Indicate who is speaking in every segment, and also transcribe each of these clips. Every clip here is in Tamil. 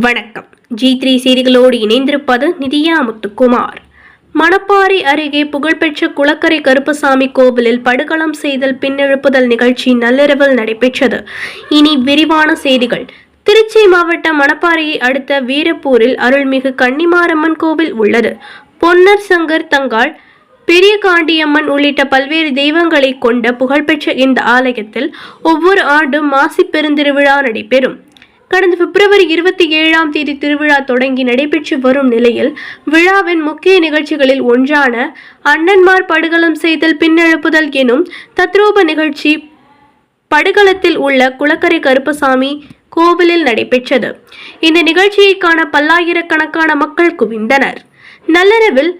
Speaker 1: வணக்கம். ஜி த்ரீ செய்திகளோடு இணைந்திருப்பது நிதியா முத்துக்குமார். மணப்பாறை அருகே புகழ்பெற்ற குளக்கரை கருப்பசாமி கோவிலில் படுகளம் செய்தல் பின்னெழுப்புதல் நிகழ்ச்சி நள்ளிரவில் நடைபெற்றது. இனி விரிவான செய்திகள். திருச்சி மாவட்டம் மணப்பாறையை அடுத்த வீரப்பூரில் அருள்மிகு கன்னிமாரம்மன் கோவில் உள்ளது. பொன்னர் சங்கர் தங்காள் பெரிய காண்டியம்மன் உள்ளிட்ட பல்வேறு தெய்வங்களை கொண்ட புகழ்பெற்ற இந்த ஆலயத்தில் ஒவ்வொரு ஆண்டும் மாசி பெருந்திருவிழா நடைபெறும். கடந்த பிப்ரவரி இருபத்தி ஏழாம் தேதி திருவிழா தொடங்கி நடைபெற்று வரும் நிலையில் விழாவின் முக்கிய நிகழ்ச்சிகளில் ஒன்றான அண்ணன்மார் படுகளம் செய்தல் பின்னெழுப்புதல் எனும் தத்ரூப நிகழ்ச்சி படுகளத்தில் உள்ள குளக்கரை கருப்பசாமி கோவிலில் நடைபெற்றது. இந்த நிகழ்ச்சியை காண பல்லாயிரக்கணக்கான மக்கள் குவிந்தனர். நள்ளிரவில்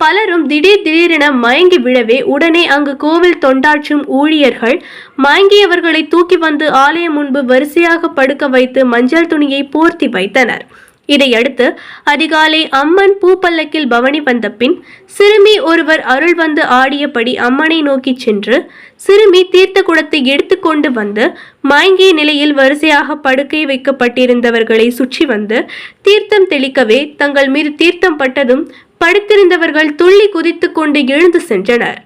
Speaker 1: பலரும் திடீர் திடீரென மயங்கி விழவே உடனே அங்கு கோவில் தொண்டாற்றும் ஊழியர்கள் மயங்கியவர்களை தூக்கி வந்து ஆலயம் முன்பு வரிசையாக படுக்க வைத்து மஞ்சள் துணியை போர்த்தி வைத்தனர். இதையடுத்து அதிகாலை அம்மன் பூப்பல்லக்கில் பவனி வந்த பின் சிறுமி ஒருவர் அருள் வந்து ஆடியபடி அம்மனை நோக்கி சென்று சிறுமி தீர்த்த குடத்தை எடுத்துக்கொண்டு வந்து மயங்கிய நிலையில் வரிசையாக படுக்கை வைக்கப்பட்டிருந்தவர்களை சுற்றி வந்து தீர்த்தம் தெளிக்கவே தங்கள் மீது தீர்த்தம் பட்டதும் படுத்திருந்தவர்கள் துள்ளி குதித்து கொண்டு எழுந்து சென்றனர்.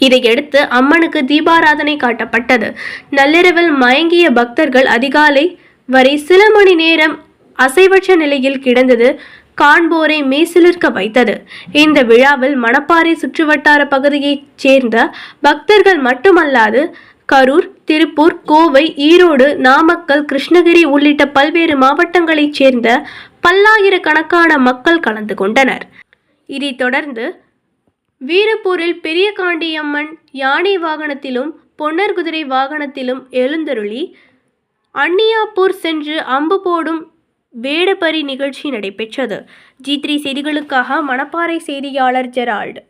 Speaker 1: இதையடுத்து அம்மனுக்கு தீபாராதனை காட்டப்பட்டது. நள்ளிரவில் மயங்கிய பக்தர்கள் அதிகாலை வரை சில மணி நேரம் அசைவற்ற நிலையில் கிடந்தது காண்போரை மெய்சிலிர்க்க வைத்தது. இந்த விழாவில் மணப்பாறை சுற்றுவட்டார பகுதியைச் சேர்ந்த பக்தர்கள் மட்டுமல்லாது கரூர் திருப்பூர் கோவை ஈரோடு நாமக்கல் கிருஷ்ணகிரி உள்ளிட்ட பல்வேறு மாவட்டங்களைச் சேர்ந்த பல்லாயிரக்கணக்கான மக்கள் கலந்து கொண்டனர். இதைத் தொடர்ந்து வீரப்பூரில் பெரிய காண்டியம்மன் யானை வாகனத்திலும் பொன்னர் குதிரை வாகனத்திலும் எழுந்தருளி அன்னியாப்பூர் சென்று அம்பு போடும் வேடபரி நிகழ்ச்சி நடைபெற்றது. ஜி த்ரீ செய்திகளுக்காக மணப்பாறை செய்தியாளர் ஜெரால்டு.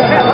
Speaker 2: Yeah.